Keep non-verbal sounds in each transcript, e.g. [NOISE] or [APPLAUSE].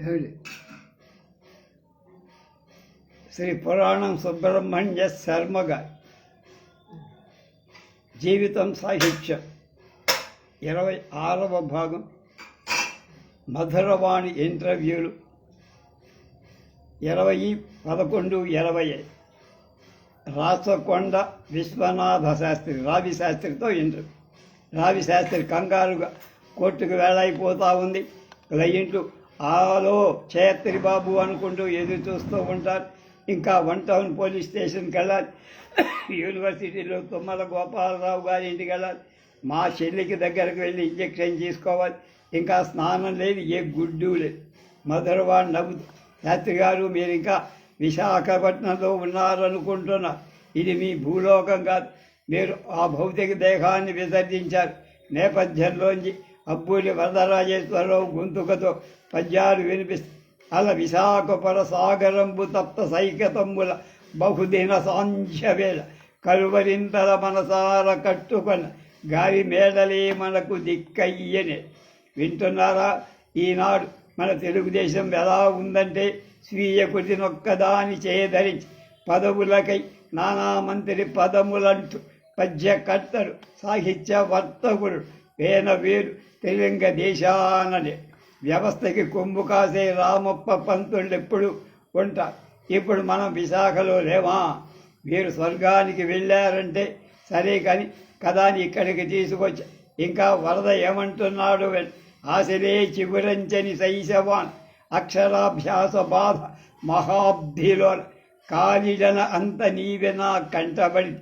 ಹೇಳಿ. శ్రీ పురాణం సుబ్రహ్మణ్య శర్మగా జీవితం సాహిత్యం ఇరవై ఆరవ భాగం మధురవాణి ఇంటర్వ్యూలు ఇరవై పదకొండు ఇరవై రాచకొండ విశ్వనాథ శాస్త్రి రావి శాస్త్రితో ఇంటర్వ్యూ రావి శాస్త్రి కంగారుగా కోర్టుకు వేళైపోతా ఉంది. క్లయింట్లు ఆలో చేత్రి బాబు అనుకుంటూ ఎదురు చూస్తూ ఉంటారు. ఇంకా వన్ టౌన్ పోలీస్ స్టేషన్కి వెళ్ళాలి. యూనివర్సిటీలో తుమ్మల గోపాలరావు గారి ఇంటికి వెళ్ళాలి. మా చెల్లికి దగ్గరకు వెళ్ళి ఇంజక్షన్ తీసుకోవాలి. ఇంకా స్నానం లేదు ఏ గుడ్డు లేదు. మధురవాడు నవ్వుతూ శాస్త్రి గారు మీరు ఇంకా విశాఖపట్నంలో ఉన్నారనుకుంటున్నా. ఇది మీ భూలోకం కాదు. మీరు ఆ భౌతిక దేహాన్ని విసర్జించారు. నేపథ్యంలోంచి అబ్బూరి వరదరాజేశ్వరరావు గొంతుకతో పద్యాలు వినిపిస్తారు అల విశాఖపర సాగరంబు తప్త సైకతంబుల బహుదిన సాంధ్యవేళ కలువరింతల మనసార కట్టుకొన గాలి మేడలే మనకు దిక్కయ్యనే. వింటున్నారా? ఈనాడు మన తెలుగుదేశం ఎలా ఉందంటే స్వీయ కుటినొక్కదాని చేయధరించి పదవులకై నానా మంత్రి పదములంటూ పద్యకర్తడు సాహిత్య వర్తకుడు వేన వేరు తెలంగ దేశాననే. వ్యవస్థకి కొమ్ము కాసే రామప్ప పంతుళ్ళు ఎప్పుడు ఉంటారు ఇప్పుడు మనం విశాఖలో లేవా వీరు స్వర్గానికి వెళ్ళారంటే సరే కానీ కథాని ఇక్కడికి తీసుకొచ్చి. ఇంకా వరద ఏమంటున్నాడు? ఆశలే చిగురంచని శైశవాన్. అక్షరాభ్యాస బాధ మహాబ్ధిలో. కాలిడన అంత నీవె నా కంటబడి.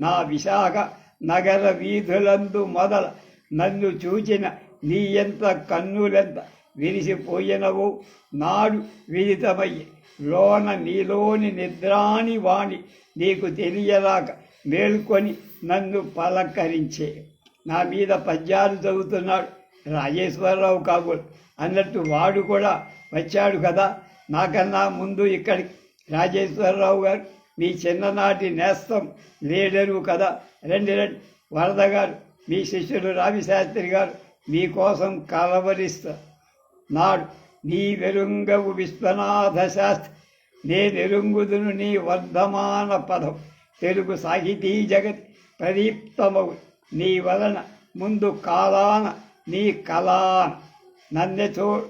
నా విశాఖ నగర వీధులందు మొదల. నన్ను చూచిన నీ ఎంత కన్నులెంత. విరిసిపోయినవు నాడు విదితమై లోన నీలోని నిద్రాని వాణి నీకు తెలియరాక మేల్కొని నన్ను పలకరించే. నా మీద పద్యాలు చదువుతున్నాడు రాజేశ్వరరావు కాబోలు. అన్నట్టు వాడు కూడా వచ్చాడు కదా. నాకన్నా ముందు ఇక్కడికి రాజేశ్వరరావు గారు మీ చిన్ననాటి నేస్తం లీడరు కదా. రండి రండి. వరద గారు మీ శిష్యుడు రావిశాస్త్రి గారు మీకోసం కలవరిస్తారు నాడు నీ వెరుంగవు విశ్వనాథ శాస్త్రి నేనెరుంగుదును నీ వర్ధమాన పదం. తెలుగు సాహితీ జగతి ప్రదీప్తమవు. నీ వలన ముందు కాలాన నీ కళాన నన్నే చూ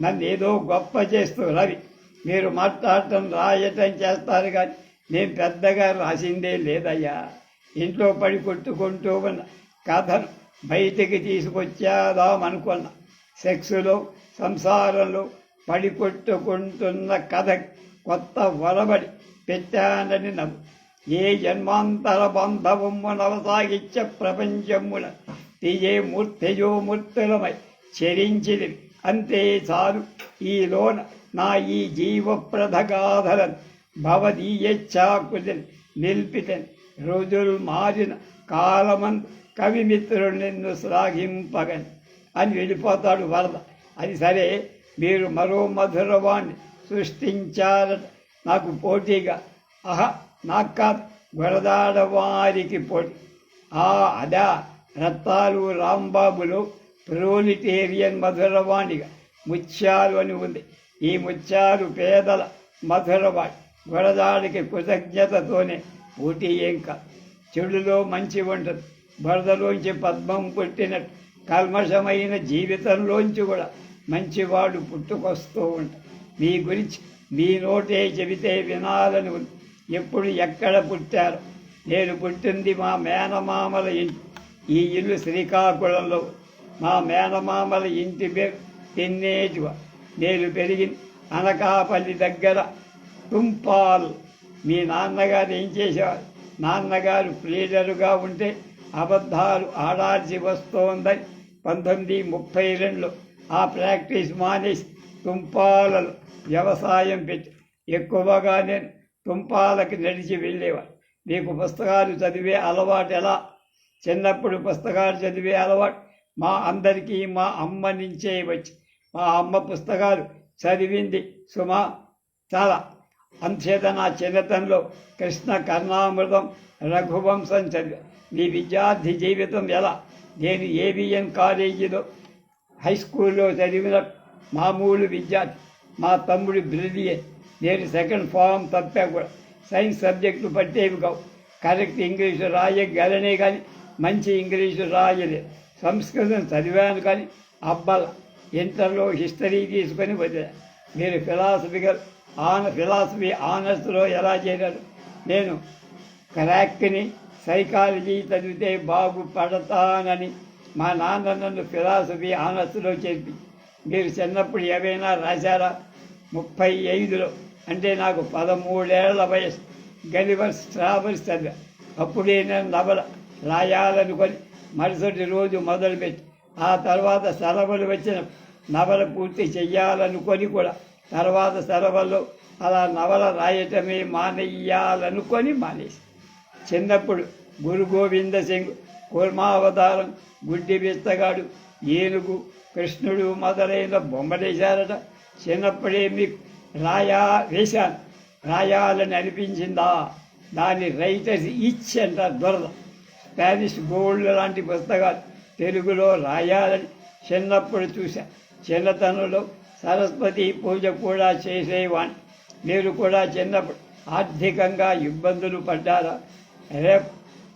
నన్నేదో గొప్ప చేస్తూ రవి. మీరు మాట్లాడటం రాయటం చేస్తారు కానీ నేను పెద్దగా రాసిందే లేదయ్యా. ఇంట్లో పడి కొట్టుకుంటూ ఉన్న కథను బయటికి తీసుకొచ్చేదామనుకున్నా సెక్స్లో సంసారంలో పడికొట్టుకుంటున్న కథ కొత్త వరబడి పెట్టానని నవ్వు. ఏ జన్మాంతర బంధవము నవసాగిత్య ప్రపంచమున తీయే మూర్తిజో మూర్తులమై చెరించిది అంతే చాలు ఈలోన నా ఈ జీవప్రధగాధరన్ భవదీయచ్చాకులని నిల్పితని. రోజులు మారిన కాలమన్ కవిమిత్రుడు నిన్ను శ్లాఘింపగని అని వెళ్ళిపోతాడు వరద. అది సరే మీరు మరో మధురవాణ్ణి సృష్టించారట నాకు పోటీగా. ఆహా నాకు కాదు వరదాడవారికి పోటీ. ఆ అదా రత్తాలు రాంబాబులు ప్రోలిటేరియన్ మధురవాణిగా. ముత్యాలు అని ఉంది. ఈ ముత్యాలు పేదల మధురవాణి. గొడదాడికి కృతజ్ఞతతోనే పోటీ ఏం కాదు. చెడులో మంచి ఉంటుంది వరదలోంచి పద్మం పుట్టినట్టు. కల్మషమైన జీవితంలోంచి కూడా మంచివాడు పుట్టుకొస్తూ ఉంటాడు మీ గురించి మీ నోటే చెబితే వినాలని ఉంది. ఎప్పుడు ఎక్కడ పుట్టారు? నేను పుట్టింది మా మేనమామల ఇంటి. ఈ ఇల్లు శ్రీకాకుళంలో. మా మేనమామల ఇంటి పేరు తిన్నేజువ. నేను పెరిగింది అనకాపల్లి దగ్గర తుంపాలు. మీ నాన్నగారు ఏం చేసేవారు? నాన్నగారు ప్లీడరుగా ఉంటే అబద్ధాలు ఆడాల్సి వస్తోందని పంతొమ్మిది ముప్పై రెండులో ఆ ప్రాక్టీస్ మానేసి తుంపాలలో వ్యవసాయం పెట్టి ఎక్కువగా నేను తుంపాలకి నడిచి వెళ్ళేవాడు మీకు పుస్తకాలు చదివే అలవాటు ఎలా? చిన్నప్పుడు పుస్తకాలు చదివే అలవాటు మా అందరికీ మా అమ్మ నుంచే వచ్చి మా అమ్మ పుస్తకాలు చదివింది సుమా. చాలా అంచేత నా చిన్నతనంలో కృష్ణ కర్ణామృతం రఘువంశం చదివా. నీ విద్యార్థి జీవితం ఎలా? నేను ఏబిఎన్ కాలేజీలో హై స్కూల్లో చదివిన మామూలు విద్యార్థి. మా తమ్ముడు బ్రిలియన్ నేను సెకండ్ ఫామ్ తప్పా కూడా. సైన్స్ సబ్జెక్టులు పట్టేవి కావు. కరెక్ట్ ఇంగ్లీషు రాయగలనే కానీ మంచి ఇంగ్లీషు రాయలే. సంస్కృతం చదివాను కానీ అబ్బల. ఇంటర్లో హిస్టరీ తీసుకొని వదిలే మీరు ఫిలాసఫికల్ ఆన ఫిలాసఫీ ఆనర్స్లో ఎలా చేరారు నేను క్రాక్ని సైకాలజీ చదివితే బాగుపడతానని మా నాన్న నన్ను ఫిలాసఫీ ఆనర్స్లో చేర్పి మీరు చిన్నప్పుడు ఏవైనా రాశారా? ముప్పై ఐదులో. అంటే నాకు పదమూడేళ్ళ వయసు గలివర్ స్ట్రాబర్స్ చదివా. అప్పుడే నేను నవల రాయాలనుకొని మరుసటి రోజు మొదలుపెట్టి ఆ తర్వాత సెలవులు వచ్చిన నవల పూర్తి చెయ్యాలనుకొని కూడా తర్వాత సెలవులు అలా నవల రాయటమే మానేయాలనుకొని మానేసి. చిన్నప్పుడు గురు గోవింద సింగ్ కూర్మావతారం గుడ్డి విత్తగాడు ఏనుగు కృష్ణుడు మొదలైన బొమ్మలేశారట. చిన్నప్పుడే మీకు రాయా వేశాను. రాయాలని అనిపించిందా? దాని రైటర్స్ ఇచ్ అంటారు దొరద. స్పానిష్ గోల్డ్ లాంటి పుస్తకాలు తెలుగులో రాయాలని చిన్నప్పుడు చూశా. చిన్నతనంలో సరస్వతి పూజ కూడా చేసేవాణ్ణి మీరు కూడా చిన్నప్పుడు ఆర్థికంగా ఇబ్బందులు పడ్డారా? Wren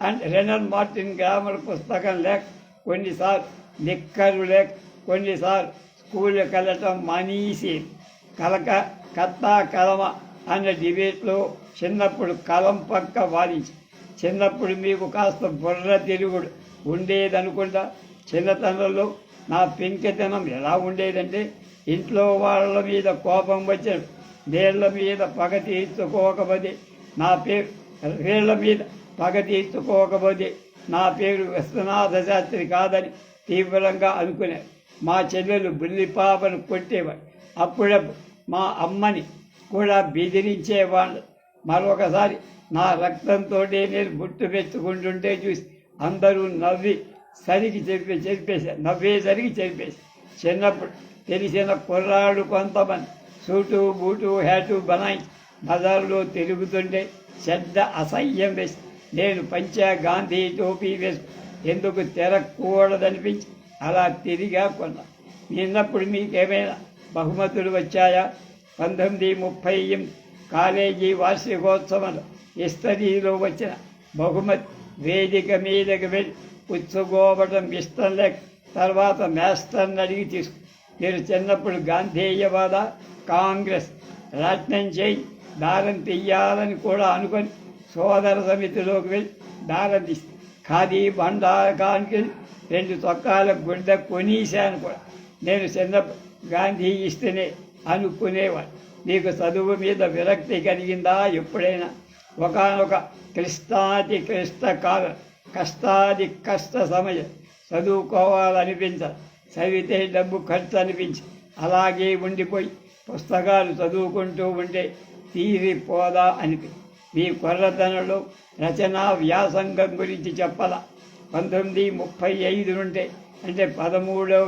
and Wren Martin grammar పుస్తకం లేక కొన్నిసార్లు నిక్కరు లేక కొన్నిసార్లు స్కూల్కి వెళ్ళటం మానేసి కలక కత్తా కలమ అన్న డిబేట్లో చిన్నప్పుడు కలం పక్క వాదించి చిన్నప్పుడు మీకు కాస్త బుర్ర తిరుగుడు ఉండేదనుకుంటా. చిన్నతనంలో నా పెంకితనం ఎలా ఉండేదంటే ఇంట్లో వాళ్ళ మీద కోపం వచ్చిన వీళ్ళ మీద పగ తీర్చుకోకపోతే నా పేరు వీళ్ళ మీద పగ తీర్చుకోకపోతే నా పేరు విశ్వనాథ శాస్త్రి కాదని తీవ్రంగా అనుకునే మా చెల్లెలు బుల్లిపాపను కొట్టేవాడు అప్పుడప్పుడు మా అమ్మని కూడా బెదిరించేవాళ్ళు. మరొకసారి నా రక్తంతో నేను గుట్టు పెట్టుకుంటుంటే చూసి అందరూ నవ్వి సరికి చెప్పి చెప్పేశారు. నవ్వేసరికి చెప్పేసి చిన్నప్పుడు తెలిసిన కుర్రాడు కొంతమంది. సూటు బూటు హ్యాటు బనాయి. బజార్లో తిరుగుతుంటే శ్రద్ధ అసహ్యం వేసి నేను పంచా గాంధీ టోపీ వేసు ఎందుకు తిరగకూడదనిపించి అలా తిరిగా కొన్నా. నిన్నప్పుడు మీకేమైనా బహుమతులు వచ్చాయా? పంతొమ్మిది ముప్పై ఎనిమిది కాలేజీ వార్షికోత్సవంలో ఇస్తరీలో వచ్చిన బహుమతి వేదిక మీదకి వెళ్ళి పుచ్చుకోవడం ఇష్టం లేక తర్వాత మేస్టర్ని అడిగి తీసుకు నేను చిన్నప్పుడు గాంధేయవాద కాంగ్రెస్ రాట్నం చేయి దారం తీయాలని కూడా అనుకొని సోదర సమితిలోకి వెళ్ళి దారం తీసి ఖాదీ బండాకానికి రెండు తొక్కాల గుడ్డ కొనీశాను కూడా. నేను చిన్నప్పుడు గాంధీ ఇస్తేనే అనుకునేవాడు. నీకు చదువు మీద విరక్తి కలిగిందా ఎప్పుడైనా? ఒకనొక క్లిష్టాది క్లిష్ట కాలం కష్టాది కష్ట సమయం చదువుకోవాలనిపించదు చదివితే డబ్బు ఖర్చు అనిపించి అలాగే ఉండిపోయి పుస్తకాలు చదువుకుంటూ ఉంటే తీరిపోదా అనిపి. మీ కొర్రతనంలో రచనా వ్యాసంగం గురించి చెప్పాల? పంతొమ్మిది ముప్పై ఐదు నుంటే అంటే పదమూడవ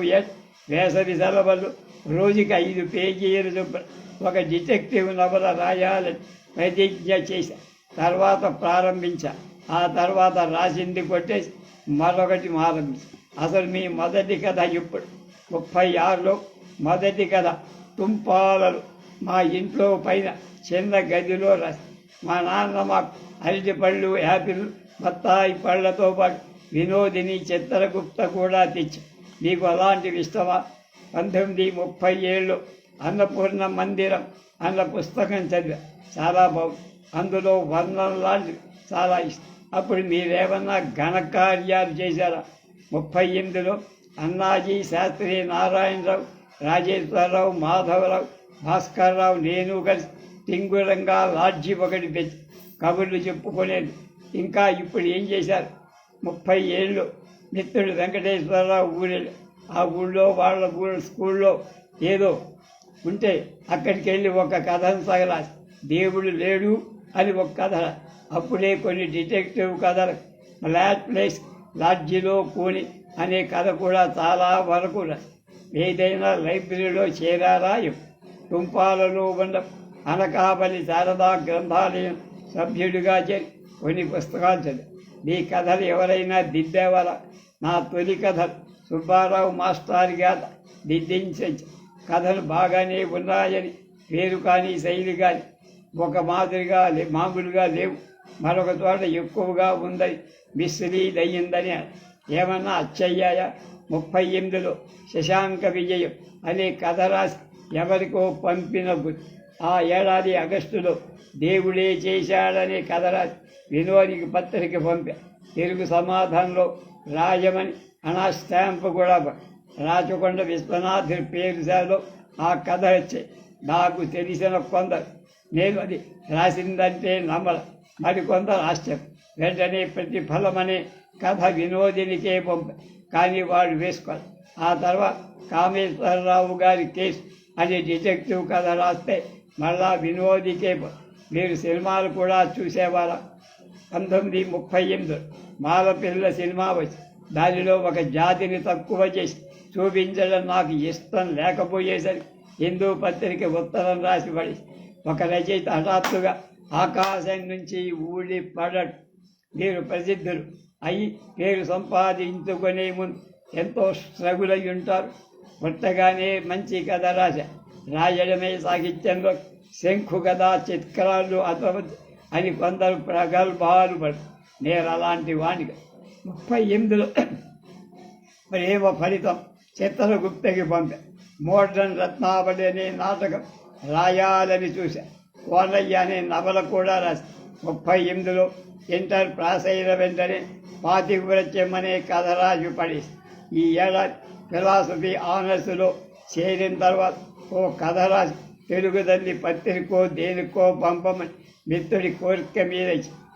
వేసవి సెలవులు రోజుకి ఐదు పేజీలు చొప్పున ఒక డిటెక్టివ్ నవల రాయాలని ప్రతిజ్ఞ చేశా. తర్వాత ప్రారంభించా. ఆ తర్వాత రాసింది కొట్టేసి మరొకటి ఆరంభించా అసలు మీ మొదటి కథ ఇప్పుడు. ముప్పై ఆరులో మొదటి కథ తుంపాలలు మా ఇంట్లో పైన చిన్న గదిలో రాసి మా నాన్న మాకు అరటిపళ్ళు యాపిల్ బత్తాయి పళ్ళతో పాటు వినోదిని చిత్రగుప్త కూడా తెచ్చి. మీకు అలాంటివి ఇష్టమా? పంతొమ్మిది ముప్పై ఏళ్ళు అన్నపూర్ణ మందిరం అన్న పుస్తకం చదివా. చాలా బాగుంది. అందులో వర్ణం లాంటివి చాలా ఇష్టం. అప్పుడు మీరేమన్నా ఘనకార్యాలు చేశారా? ముప్పై ఎనిమిదిలో అన్నాజీ శాస్త్రి నారాయణరావు రాజేశ్వరరావు మాధవరావు భాస్కర్రావు నేను కలిసి టింగురంగా లాడ్జి ఒకటి పెట్టి కబుర్లు చెప్పుకునేది. ఇంకా ఇప్పుడు ఏం చేశారు? ముప్పై ఏళ్ళు మిత్రుడు వెంకటేశ్వరరావు ఊరెళ్ళి ఆ ఊళ్ళో వాళ్ళ ఊళ్ళో స్కూల్లో ఏదో ఉంటే అక్కడికి వెళ్ళి ఒక కథను సగరాసి దేవుడు లేడు అని ఒక కథ. అప్పుడే కొన్ని డిటెక్టివ్ కథలు. ఫ్లాట్ ప్లేస్ లాడ్జిలో కూని అనే కథ కూడా చాలా వరకు ఏదైనా లైబ్రరీలో చేరారా ఎప్పుడు? తుంపాలలో ఉన్న అనకాపల్లి శారదా గ్రంథాలయం సభ్యుడిగా చేరి కొన్ని పుస్తకాలు చదివి మీ కథలు ఎవరైనా దిద్దేవారా నా తొలి కథ సుబ్బారావు మాస్టర్ గారు దిద్దించ కథలు బాగానే ఉన్నాయని పేరు కానీ శైలి కానీ ఒక మాదిరిగా మామూలుగా లేవు మరొక చోట ఎక్కువగా ఉందని విశ్రీదయ్యిందని ఏమన్నా అచ్చయ్య ముప్పై ఎనిమిదిలో శశాంక విజయం అనే కథ రాసి ఎవరికో పంపిన ఆ ఏడాది ఆగస్టులో దేవుడే చేశాడనే కథ రాసి వినోదికి పత్రిక పంపా తెలుగు సమాధానంలో రాజమని అనా స్టాంప్ కూడా రాచకొండ విశ్వనాథుడి పేరుసలో ఆ కథ వచ్చాయి నాకు తెలిసిన కొందరు నేను అది రాసిందంటే నమ్మల. అది కొంత ఆశ్చర్యం. వెంటనే ప్రతిఫలమని కథ వినోదినికే పంప కానీ వాడు వేసుకోవాలి ఆ తర్వాత కామేశ్వరరావు గారి కేసు అని డిటెక్టివ్ కథ రాస్తే మళ్ళా వినోదికే మీరు సినిమాలు కూడా చూసేవారా? పంతొమ్మిది ముప్పై ఎనిమిది మాలపిల్ల సినిమా వచ్చి దానిలో ఒక జాతిని తక్కువ చేసి చూపించడం నాకు ఇష్టం లేకపోయేసరికి హిందూ పత్రిక ఉత్తరం రాసి పడి ఒక రచయిత హఠాత్తుగా ఆకాశం నుంచి ఊడి పడట్ మీరు ప్రసిద్ధులు. అయి పేరు సంపాదించుకునే ముందు ఎంతో స్ట్రగుల్ అయి ఉంటారు పుట్టగానే మంచి కథ రాశ. రాయడమే సాహిత్యంలో శంఖు కథ చిత్రాలు అతవద్దు అని కొందరు ప్రగల్భాలు పడు నేను అలాంటి వాణిగా ముప్పై ఎనిమిదిలో [CLEARS THROAT] ప్రేమ ఫలితం చిత్రగుప్తకి పంపా. మోడ్రన్ రత్నావళి అనే నాటకం రాయాలని చూశా. కోనయ్య అనే నవల కూడా రాసి ముప్పై ఎనిమిదిలో ఇంటర్ పాస్ అయిన వెంటనే పాతి అనే కథ రాజు పడి ఈ ఏడాది ఫిలాసఫీ ఆనర్స్లో చేరిన తర్వాత ఓ కథ రాసి తెలుగుదండి పత్రికో దేనికో పంపమని మిత్రుడి కోరిక మీద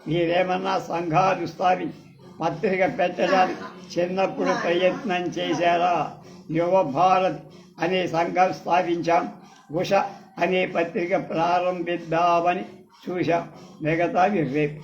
మీరేమన్నా సంఘాలు స్థాపించి పత్రిక పెట్టడానికి చిన్నప్పుడు ప్రయత్నం చేశారా? యువ భారత్ అనే సంఘం స్థాపించాం. ఉష అనే పత్రిక ప్రారంభిద్దామని చూశాం మిగతావి రేపు